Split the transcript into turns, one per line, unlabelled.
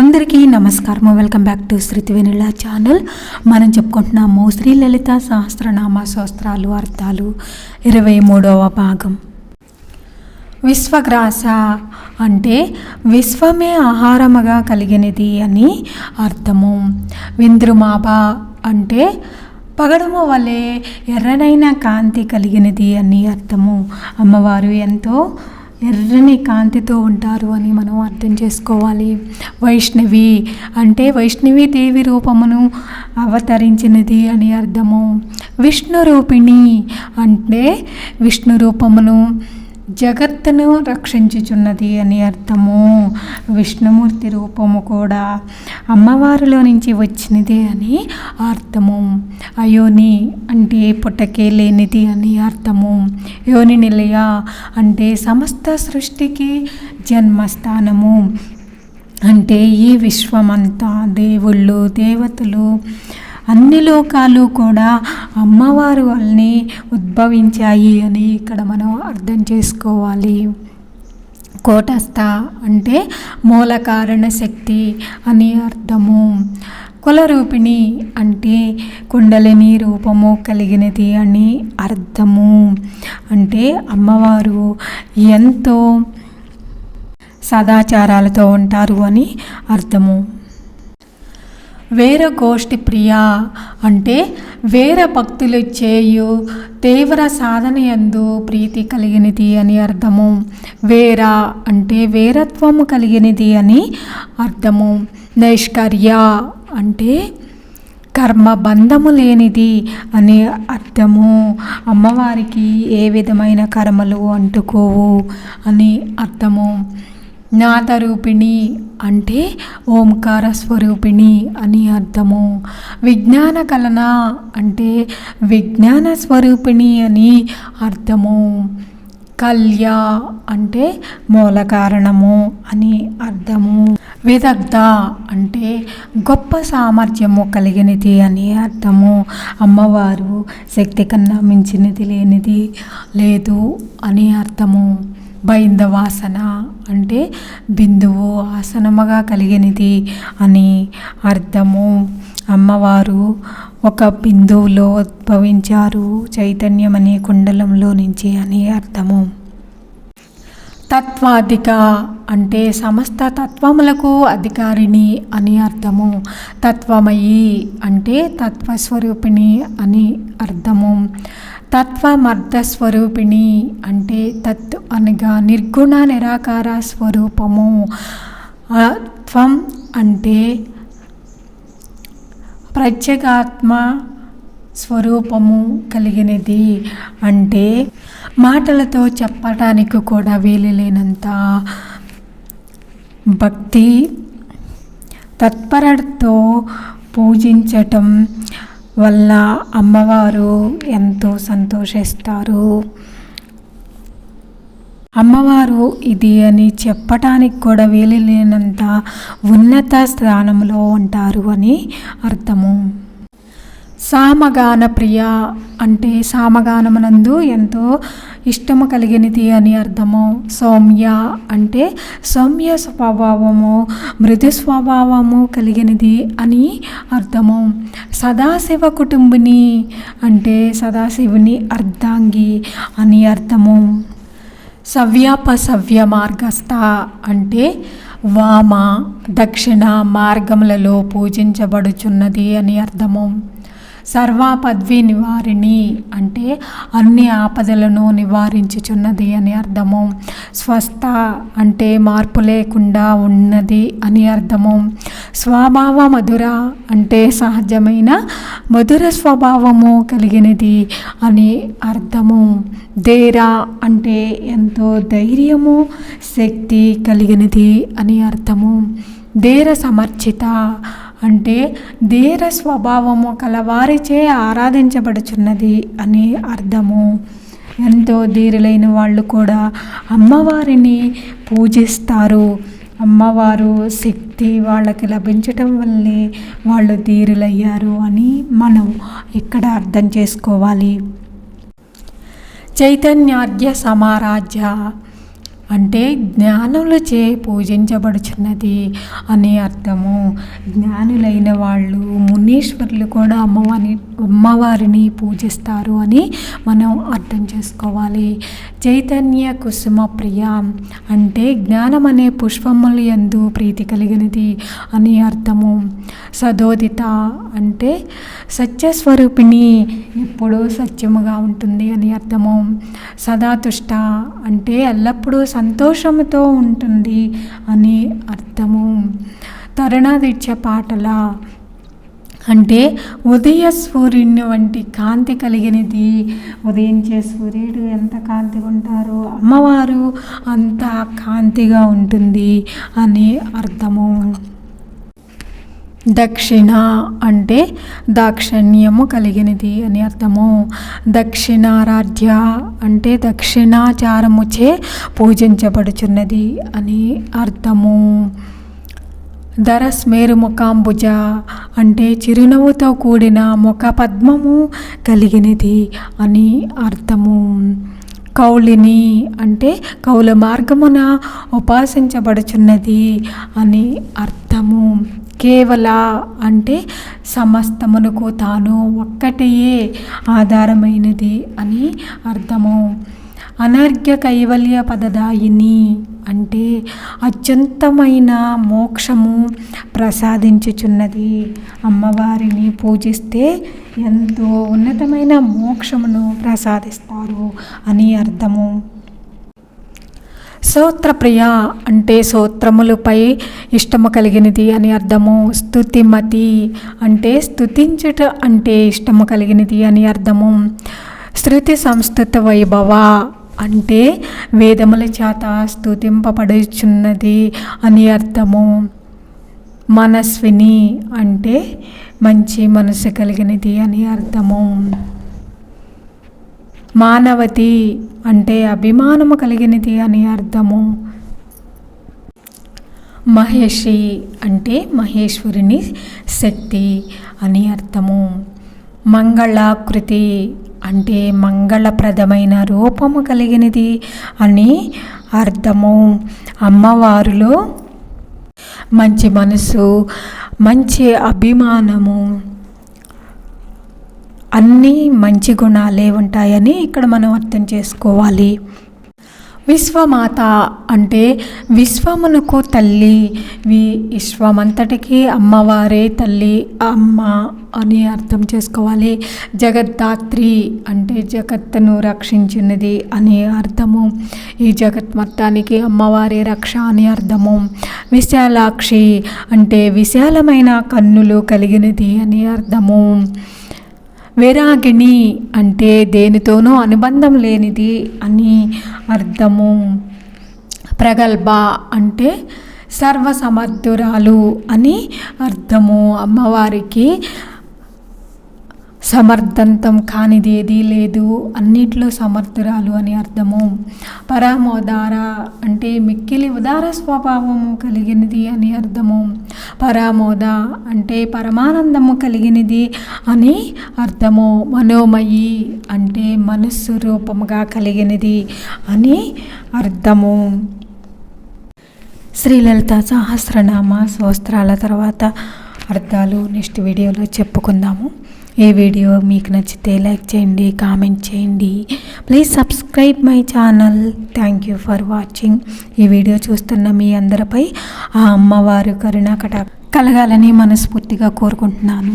అందరికీ నమస్కారము. Welcome back to Shruti Venula channel మనం చెప్పుకుంటున్నాము శ్రీ లలిత సహస్రనామ శాస్త్రాలు అర్థాలు ఇరవై మూడవ భాగం. విశ్వగ్రాస అంటే విశ్వమే ఆహారముగా కలిగినది అని అర్థము. వింద్రుమాబ అంటే పగడము వలె ఎర్రనైన కాంతి కలిగినది అని అర్థము. అమ్మవారు ఎంతో ఎర్రని కాంతితో ఉంటారు అని మనం అర్థం చేసుకోవాలి. వైష్ణవి అంటే వైష్ణవి దేవి రూపమును అవతరించినది అని అర్థము. విష్ణు రూపిణి అంటే విష్ణు రూపమును జగత్తును రక్షించుచున్నది అని అర్థము. విష్ణుమూర్తి రూపము కూడా అమ్మవారిలో నుంచి వచ్చినదే అని అర్థము. అయోని అంటే పుట్టకే లేనిది అని అర్థము. యోని నిలయ అంటే సమస్త సృష్టికి జన్మస్థానము. అంటే ఈ విశ్వమంతా దేవుళ్ళు దేవతలు అన్ని లోకాలు కూడా అమ్మవారు వల్లనే ఉద్భవించాయి అని ఇక్కడ మనం అర్థం చేసుకోవాలి. కోటస్థ అంటే మూల కారణ శక్తి అని అర్థము. కులరూపిణి అంటే కుండలిని రూపము కలిగినది అని అర్థము. అంటే అమ్మవారు ఎంతో సదాచారాలతో ఉంటారు అని అర్థము. వేర గోష్ఠి ప్రియ అంటే వేర భక్తులు చేయు తీవ్ర సాధన యందు ప్రీతి కలిగినది అని అర్థము. వేర అంటే వేరత్వము కలిగినది అని అర్థము. నైష్కర్య అంటే కర్మ బంధము లేనిది అని అర్థము. అమ్మవారికి ఏ విధమైన కర్మలు అంటుకోవు అని అర్థము. జ్ఞాతరూపిణి అంటే ఓంకార స్వరూపిణి అని అర్థము. విజ్ఞాన కలన అంటే విజ్ఞాన స్వరూపిణి అని అర్థము. కల్య అంటే మూల కారణము అని అర్థము. విదగ్ధ అంటే గొప్ప సామర్థ్యము కలిగినది అని అర్థము. అమ్మవారు శక్తి కన్నా మించినది లేనిది లేదు అని అర్థము. బైందవాసన అంటే బిందువు ఆసనముగా కలిగినది అని అర్థము. అమ్మవారు ఒక బిందువులో ఉద్భవించారు చైతన్యం అనే కుండలంలో నుంచి అని అర్థము. తత్వాధిక అంటే సమస్త తత్వములకు అధికారిణి అని అర్థము. తత్వమయి అంటే తత్వస్వరూపిణి అని అర్థము. తత్వమర్థ స్వరూపిణి అంటే తత్ అనగా నిర్గుణ నిరాకార స్వరూపము. త్వం అంటే ప్రత్యేగాత్మ స్వరూపము కలిగినది. అంటే మాటలతో చెప్పటానికి కూడా వీలు లేనంత భక్తి తత్పరతో పూజించటం వల్ల అమ్మవారు ఎంతో సంతోషిస్తారు. అమ్మవారు ఇది అని చెప్పటానికి కూడా వీలు లేనంత ఉన్నత స్థానంలో ఉంటారు అని అర్థము. సామగాన ప్రియ అంటే సామగానమునందు ఎంతో ఇష్టము కలిగినది అని అర్థము. సౌమ్య అంటే సౌమ్య స్వభావము మృదు స్వభావము కలిగినది అని అర్థము. సదాశివ కుటుంబిని అంటే సదాశివుని అర్ధాంగి అని అర్థము. సవ్యాపసవ్య మార్గస్థ అంటే వామ దక్షిణ మార్గములలో పూజించబడుచున్నది అని అర్థము. సర్వాపద్వి నివారిణి అంటే అన్ని ఆపదలను నివారించుచున్నది అని అర్థము. స్వస్థ అంటే మార్పు లేకుండా ఉన్నది అని అర్థము. స్వభావ మధుర అంటే సహజమైన మధుర స్వభావము కలిగినది అని అర్థము. దేరా అంటే ఎంతో ధైర్యము శక్తి కలిగినది అని అర్థము. ధీర సమర్చిత అంటే ధీర స్వభావము కలవారిచే ఆరాధించబడుచున్నది అని అర్థము. ఎంతో ధీరులైన వాళ్ళు కూడా అమ్మవారిని పూజిస్తారు. అమ్మవారు శక్తి వాళ్ళకి లభించటం వల్లే వాళ్ళు ధీరులయ్యారు అని మనం ఇక్కడ అర్థం చేసుకోవాలి. చైతన్యార్ఘ్య సమారాధ్య అంటే జ్ఞానులచే పూజించబడుచున్నది అని అర్థము. జ్ఞానులైన వాళ్ళు మునీశ్వరులు కూడా అమ్మవారిని అమ్మవారిని పూజిస్తారు అని మనం అర్థం చేసుకోవాలి. చైతన్య కుసుమ ప్రియ అంటే జ్ఞానం అనే పుష్పములు ఎందు ప్రీతి కలిగినది అని అర్థము. సదోదిత అంటే సత్యస్వరూపిణి ఎప్పుడూ సత్యముగా ఉంటుంది అని అర్థము. సదాతుష్ట అంటే ఎల్లప్పుడూ సంతోషంతో ఉంటుంది అని అర్థము. తరుణాదిత్య పాటల అంటే ఉదయ సూర్యుని వంటి కాంతి కలిగినది. ఉదయించే సూర్యుడు ఎంత కాంతిగా ఉంటారో అమ్మవారు అంత కాంతిగా ఉంటుంది అని అర్థము. దక్షిణ అంటే దాక్షణ్యము కలిగినది అని అర్థము. దక్షిణారాధ్య అంటే దక్షిణాచారముచే పూజించబడుచున్నది అని అర్థము. ధరస్మేరు ముఖాంబుజ అంటే చిరునవ్వుతో కూడిన ముఖ పద్మము కలిగినది అని అర్థము. కౌలిని అంటే కౌల మార్గమున ఉపాసించబడుచున్నది అని అర్థము. కేవల అంటే సమస్తమునకు తాను ఒక్కటియే ఆధారమైనది అని అర్థము. అనర్ఘ్య కైవల్య పదదాయిని అంటే అత్యంతమైన మోక్షము ప్రసాదించుచున్నది. అమ్మవారిని పూజిస్తే ఎంతో ఉన్నతమైన మోక్షమును ప్రసాదిస్తారు అని అర్థము. సూత్రప్రియ అంటే సూత్రములపై ఇష్టము కలిగినది అని అర్థము. స్థుతిమతి అంటే స్థుతించుట అంటే ఇష్టము కలిగినది అని అర్థము. శృతి సంస్కృత వైభవ అంటే వేదముల చేత స్థుతింపబడుచున్నది అని అర్థము. మనస్విని అంటే మంచి మనసు కలిగినది అని అర్థము. మానవతి అంటే అభిమానము కలిగినది అని అర్థము. మహేషి అంటే మహేశ్వరుని శక్తి అని అర్థము. మంగళాకృతి అంటే మంగళప్రదమైన రూపము కలిగినది అని అర్థము. అమ్మవారిలో మంచి మనసు మంచి అభిమానము అన్నీ మంచి గుణాలే ఉంటాయని ఇక్కడ మనం అర్థం చేసుకోవాలి. విశ్వమాత అంటే విశ్వమునకు తల్లి. వి విశ్వమంతటికి అమ్మవారే తల్లి. అమ్మ అని అర్థం చేసుకోవాలి. జగద్ధాత్రి అంటే జగత్తును రక్షించినది అని అర్థము. ఈ జగత్ మొత్తానికి అమ్మవారి రక్ష అని అర్థము. విశాలాక్షి అంటే విశాలమైన కన్నులు కలిగినది అని అర్థము. వైరాగిణి అంటే దేనితోనూ అనుబంధం లేనిది అని అర్థము. ప్రగల్భ అంటే సర్వసమర్థురాలు అని అర్థము. అమ్మవారికి సమర్థంతం కానిది ఏదీ లేదు. అన్నిట్లో సమర్థురాలు అని అర్థము. పరమోదార అంటే మిక్కిలి ఉదార స్వభావము కలిగినది అని అర్థము. పరామోద అంటే పరమానందము కలిగినది అని అర్థము. మనోమయి అంటే మనస్సు రూపముగా కలిగినది అని అర్థము. శ్రీలలిత సహస్రనామ స్తోత్రాల తర్వాత అర్థాలు నెక్స్ట్ వీడియోలో చెప్పుకుందాము. ఈ వీడియో మీకు నచ్చితే లైక్ చేయండి కామెంట్ చేయండి. Please subscribe my channel thank you for watching ఈ వీడియో చూస్తున్న మీ అందరిపై ఆ అమ్మవారు కరుణాకట కలగాలని మనస్ఫూర్తిగా కోరుకుంటున్నాను.